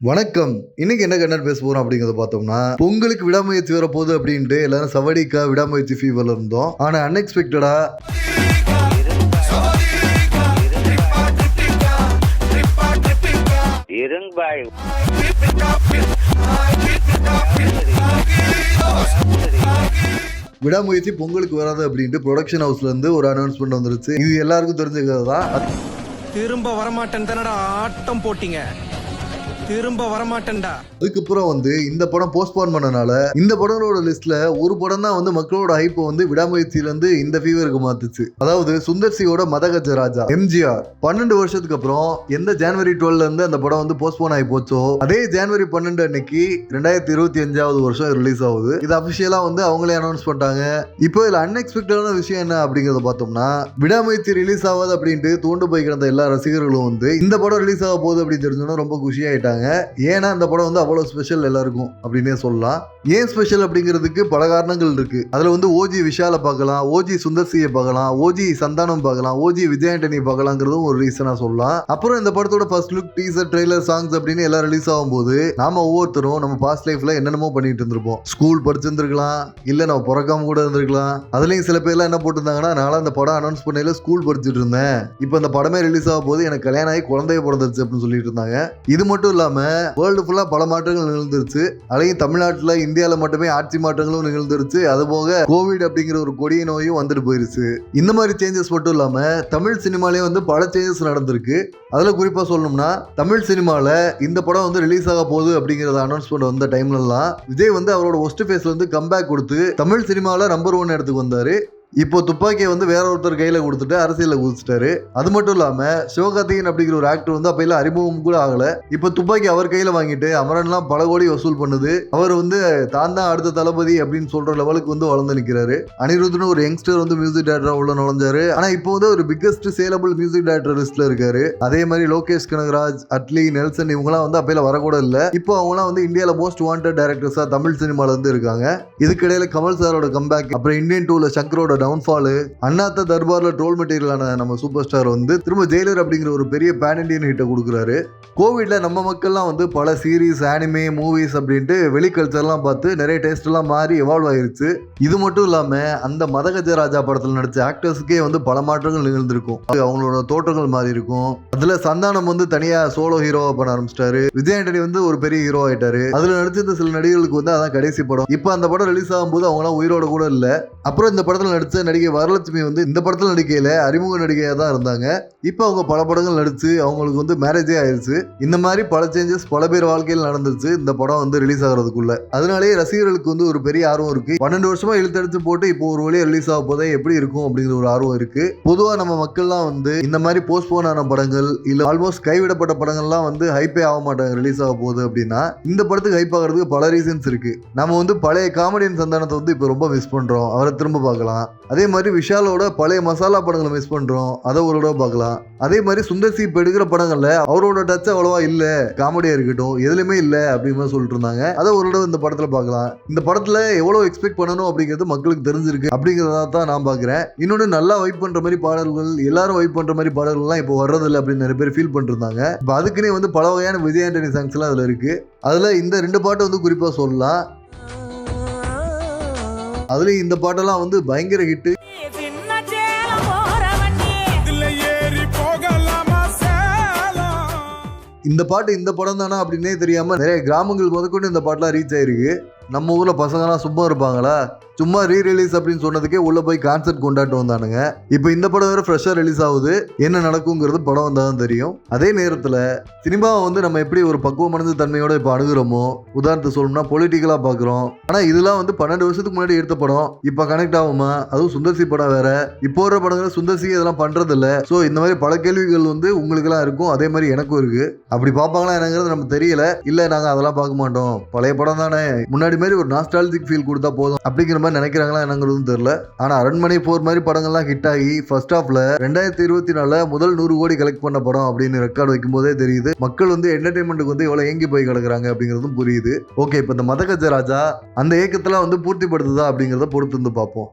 வணக்கம். இன்னைக்கு என்ன கண்ணன் பேச போறோம் அப்படிங்கறத பார்த்தோம்னா பொங்கலுக்கு விடாமுயற்சி வர அப்படின்ட்டு எல்லாரும் சவடிக்கா விடாமுயற்சி ஃபீவர்ல இருந்தோம். ஆனா அன்எக்ஸ்பெக்டடா விடாமுயற்சி பொங்கலுக்கு வராது அப்படின்ட்டு ப்ரொடக்ஷன் ஹவுஸ்ல இருந்து ஒரு அனௌன்ஸ்மெண்ட் வந்துருச்சு. இது எல்லாருக்கும் தெரிஞ்சுக்கிறது தான் திரும்ப வரமாட்டேன் தானடா ஆட்டம் போட்டீங்க. திரும்ப வரமாட்டேன்டா. அதுக்கப்புறம் வந்து இந்த படம் போஸ்ட்போன் பண்ணனால இந்த படங்களோட லிஸ்ட்ல ஒரு படம் தான் வந்து மக்களோட ஹைப்பை வந்து விடாமுயற்சியில இருந்து இந்த ஃபீவருக்கு மாத்துச்சு. அதாவது சுந்தர்சியோட மதகஜ ராஜா எம்ஜிஆர். பன்னெண்டு வருஷத்துக்கு அப்புறம் எந்த ஜனவரி டுவெல்ல இருந்து அந்த படம் வந்து போஸ்ட்போன் ஆகி போச்சோ அதே ஜனவரி பன்னெண்டு அன்னைக்கு ரெண்டாயிரத்தி இருபத்தி அஞ்சாவது வருஷம் ரிலீஸ் ஆகுது. இது அபிஷியலா வந்து அவங்களே அனௌன்ஸ் பண்ணிட்டாங்க. இப்போ இதுல அன்எக்ஸ்பெக்டடான விஷயம் என்ன அப்படிங்கறத பார்த்தோம்னா விடாமுயற்சி ரிலீஸ் ஆகாது அப்படின்ட்டு தூண்டு போய் கிடந்த எல்லா ரசிகர்களும் வந்து இந்த படம் ரிலீஸ் ஆக போகுது அப்படின்னு தெரிஞ்சோன்னா ரொம்ப குஷியாயிட்டாங்க. பண்ணியிருக்காங்க ஏன்னா இந்த படம் வந்து அவ்வளோ ஸ்பெஷல் எல்லாருக்கும் அப்படின்னே சொல்லலாம். ஏன் ஸ்பெஷல் அப்படிங்கிறதுக்கு பல காரணங்கள் இருக்கு. அதில் வந்து ஓஜி விஷாலை பார்க்கலாம் ஓஜி சுந்தர்சியை பார்க்கலாம் ஓஜி சந்தானம் பார்க்கலாம் ஓஜி விஜயாண்டனி பார்க்கலாங்கிறதும் ஒரு ரீசனாக சொல்லலாம். அப்புறம் இந்த படத்தோட first look teaser trailer songs அப்படின்னு எல்லாம் ரிலீஸ் ஆகும்போது நாம ஒவ்வொருத்தரும் நம்ம பாஸ்ட் லைஃப்ல என்னென்னமோ பண்ணிட்டு இருந்திருப்போம். ஸ்கூல் படிச்சிருந்துருக்கலாம் இல்லை நம்ம பிறக்காம கூட இருந்திருக்கலாம். அதுலேயும் சில பேர்லாம் என்ன போட்டிருந்தாங்கன்னா நான் அந்த படம் அனௌன்ஸ் பண்ணையில ஸ்கூல் படிச்சுட்டு இருந்தேன். இப்போ அந்த படமே ரிலீஸ் ஆக போது எனக்கு கல்யாணம் ஆகி குழந்தைய பிறந்துருச்சு அப்படின்னு சொல்லிட்டு இருந்தாங்க. இது மட்டும் இல்லாம வேர்ல்டு ஃபுல்லா பல மாற்றங்கள் நிகழ்ந்துருச்சு. அதையும் தமிழ்நாட்டுல இந்தியாவில் மட்டுமே ஆட்சி மாற்றங்களும் நிகழ்ந்துருச்சு. அது போக கோவிட் அப்படிங்கிற ஒரு கொடிய நோயும் வந்துட்டு போயிருச்சு. இந்த மாதிரி சேஞ்சஸ் மட்டும் இல்லாம தமிழ் சினிமாலே வந்து பல சேஞ்சஸ் நடந்திருக்கு. அதுல குறிப்பா சொல்லணும்னா தமிழ் சினிமால இந்த படம் வந்து ரிலீஸ் ஆக போகுது அப்படிங்கறத அனௌன்ஸ்மெண்ட் வந்த டைம்லலாம் விஜய் வந்து அவரோட ஒஸ்ட் ஃபேஸ்ல இருந்து கம்பேக் கொடுத்து தமிழ் சினிமாவில் நம்பர் ஒன் இடத்துக்கு வந்தாரு. இப்போ துப்பாக்கியை வந்து வேற ஒருத்தர் கையில் கொடுத்துட்டு அரசியலில் குதிச்சிட்டாரு. அது மட்டும் இல்லாம சிவகார்த்திகேயன் அப்படிங்கிற ஒரு ஆக்டர் வந்து அப்பையில அறிமுகம் கூட ஆகல. இப்போ துப்பாக்கி அவர் கையில வாங்கிட்டு அமரன்லாம் பல கோடி வசூல் பண்ணுது. அவர் வந்து தான் தான் அடுத்த தளபதி அப்படின்னு சொல்ற லெவலுக்கு வந்து வளர்ந்து நிற்கிறாரு அனிருத்னு ஒரு யங்ஸ்டர் வந்து மியூசிக் டேரக்டரா உள்ள நுழைஞ்சாரு. ஆனா இப்போ வந்து ஒரு பிக்கஸ்ட் சேலபிள் மியூசிக் டேரக்டர் லிஸ்ட்ல இருக்காரு. அதே மாதிரி லோகேஷ் கனகராஜ் அட்லி நெல்சன் இவங்கலாம் வந்து அப்பையில வரக்கூட இல்லை. இப்போ அவங்கலாம் வந்து இந்தியாவில் மோஸ்ட் வாண்டட் டேரக்டர்ஸா தமிழ் சினிமால இருந்து இருக்காங்க. இதுக்கிடையில கமல் சாரோட கம்பேக் அப்புறம் இந்தியன் டூல சங்கரோட டவுன்ஃபாலு அண்ணாத்த தர்பார்ல ட்ரோல் மெட்டீரியலான நம்ம சூப்பர் ஸ்டார் வந்து திரும்ப ஜெயிலர் அப்படிங்கிற ஒரு பெரிய பேன் இண்டியன் ஹிட்டை கொடுக்குறாரு. கோவிட்ல நம்ம மக்கள்லாம் வந்து பல சீரீஸ் ஆனிமே மூவிஸ் அப்படின்ட்டு வெளி கல்ச்சர்லாம் பார்த்து நிறைய டேஸ்ட் எல்லாம் மாறி எவால்வ் ஆயிருச்சு. இது மட்டும் இல்லாம அந்த மதகஜ ராஜா படத்தில் நடிச்ச ஆக்டர்ஸுக்கே வந்து பல மாற்றங்கள் நிகழ்ந்திருக்கும். அது அவங்களோட தோற்றங்கள் மாறி இருக்கும். அதுல சந்தானம் வந்து தனியா சோலோ ஹீரோவா பண்ண ஆரம்பிச்சிட்டாரு. விஜயாண்டனி வந்து ஒரு பெரிய ஹீரோ ஆயிட்டாரு. அதுல நடிச்சிருந்த சில நடிகர்களுக்கு வந்து அதான் கடைசி படம். இப்போ அந்த படம் ரிலீஸ் ஆகும்போது அவங்களாம் உயிரோட கூட இல்ல. அப்புறம் இந்த படத்தில் படத்துல நடிகை வரலட்சுமி வந்து இந்த படத்தில் நடிக்கையில் அறிமுக நடிகையாக தான் இருந்தாங்க. இப்போ அவங்க பல படங்கள் நடித்து அவங்களுக்கு வந்து மேரேஜே ஆயிடுச்சு இந்த மாதிரி பல சேஞ்சஸ் பல பேர் வாழ்க்கையில் நடந்துருச்சு. இந்த படம் வந்து ரிலீஸ் ஆகிறதுக்குள்ள. அதனாலேயே ரசிகர்களுக்கு வந்து ஒரு பெரிய ஆர்வம் இருக்கு. பன்னெண்டு வருஷமா இழுத்தடிச்சு போட்டு இப்போ ஒரு வழியாக ரிலீஸ் ஆக போதே எப்படி இருக்கும் அப்படிங்கிற ஒரு ஆர்வம் இருக்கு. பொதுவாக நம்ம மக்கள்லாம் வந்து இந்த மாதிரி போஸ்ட்போன் ஆன படங்கள் இல்லை ஆல்மோஸ்ட் கைவிடப்பட்ட படங்கள்லாம் வந்து ஹைப்பே ஆக மாட்டாங்க ரிலீஸ் ஆக போகுது அப்படின்னா இந்த படத்துக்கு ஹைப் ஆகிறதுக்கு பல ரீசன்ஸ் இருக்கு. நம்ம வந்து பழைய காமெடியன் சந்தானத்தை வந்து இப்போ ரொம்ப மிஸ் பண்றோம். அவரை திரும்ப பார்க்கலாம். அதே மாதிரி விஷாலோட பழைய மசாலா படங்களை மிஸ் பண்றோம். அதை ஒரு தடவை பார்க்கலாம். அதே மாதிரி சுந்தர் சி இப்போ எடுக்கிற படங்கள்ல அவரோட டச் அவ்வளவா இல்ல. காமெடியா இருக்கட்டும். எதுலையுமே இல்ல அப்படின்னு சொல்லிட்டு இருந்தாங்க. அதை ஒரு தடவை இந்த படத்துல பார்க்கலாம். இந்த படத்துல எவ்வளவு எக்ஸ்பெக்ட் பண்ணணும் அப்படிங்கிறது மக்களுக்கு தெரிஞ்சிருக்கு. அப்படிங்கிறதா தான் நான் பார்க்குறேன். இன்னொன்று நல்லா வைப் பண்ற மாதிரி பாடல்கள் எல்லாரும் வைப் பண்ற மாதிரி பாடல்கள்லாம் இப்போ வர்றதில்லை அப்படின்னு நிறைய பேர் ஃபீல் பண்ணிருந்தாங்க. இப்போ அதுக்குன்னே வந்து பல வகையான விஜய் ஆண்டனி சாங்ஸ் எல்லாம் அதுல இருக்கு. அதுல இந்த ரெண்டு பாட்டு வந்து குறிப்பா சொல்லலாம். அதுலயும் இந்த பாட்டெல்லாம் வந்து பயங்கர ஹிட்டு இந்த பாட்டு இந்த படம் தானா அப்படின்னே தெரியாம நிறைய கிராமங்கள் முதற்கொண்டு இந்த பாட்டுலாம் ரீச் ஆயிருக்கு. நம்ம ஊரில் பசங்களாம் சும்மா இருப்பாங்களா? சும்மா ரீ ரிலீஸ் அப்படின்னு சொன்னதுக்கே உள்ளே போய் கான்சர்ட் கொண்டாட்டு வந்தானுங்க. இப்போ இந்த படம் வேறு ஃப்ரெஷ்ஷாக ரிலீஸ் ஆகுது. என்ன நடக்குங்கிறது படம் வந்தால் தான் தெரியும். அதே நேரத்தில் சினிமாவை வந்து நம்ம எப்படி ஒரு பக்குவமடைந்த தன்மையோட இப்போ அணுகுறோமோ உதாரணத்துக்கு சொல்லணும்னா பொலிட்டிக்கலாக பார்க்குறோம் ஆனால் இதெல்லாம் வந்து பன்னெண்டு வருஷத்துக்கு முன்னாடி எடுத்த படம். இப்போ கனெக்ட் ஆகுமா? அதுவும் சுந்தர்சி படம் வேற. இப்போ வர படங்கள் சுந்தர்சி இதெல்லாம் பண்ணுறதில்ல ஸோ இந்த மாதிரி பல கேள்விகள் வந்து உங்களுக்கெல்லாம் இருக்கும். அதே மாதிரி எனக்கும் இருக்குது அப்படி பார்ப்பாங்களா என்னங்கிறது நமக்கு தெரியல. இல்லை நாங்கள் அதெல்லாம் பார்க்க மாட்டோம். பழைய படம் தானே. முன்னாடி மாதிரி ஒரு நாஸ்டாலஜிக் ஃபீல் கொடுத்தா போதும். அப்படிங்கிற மாதிரி நினைக்கிறாங்களா என்னங்கிறதும் தெரியல. ஆனால் அரண்மனை போர் மாதிரி படங்கள்லாம் ஹிட் ஆகி ஃபர்ஸ்ட் ஹாஃப்ல ரெண்டாயிரத்தி இருபத்தி நாலுல முதல் நூறு கோடி கலெக்ட் பண்ண படம் அப்படின்னு ரெக்கார்டு வைக்கும் போதே தெரியுது. மக்கள் வந்து என்டர்டைன்மெண்ட்டுக்கு வந்து எவ்வளோ ஏங்கி போய் கிடக்குறாங்க அப்படிங்கிறதும் புரியுது. ஓகே இப்போ இந்த மதகஜ ராஜா அந்த ஏக்கத்தெல்லாம் வந்து பூர்த்திப்படுத்துதா அப்படிங்கிறத பொறுத்து வந்து பார்ப்போம்.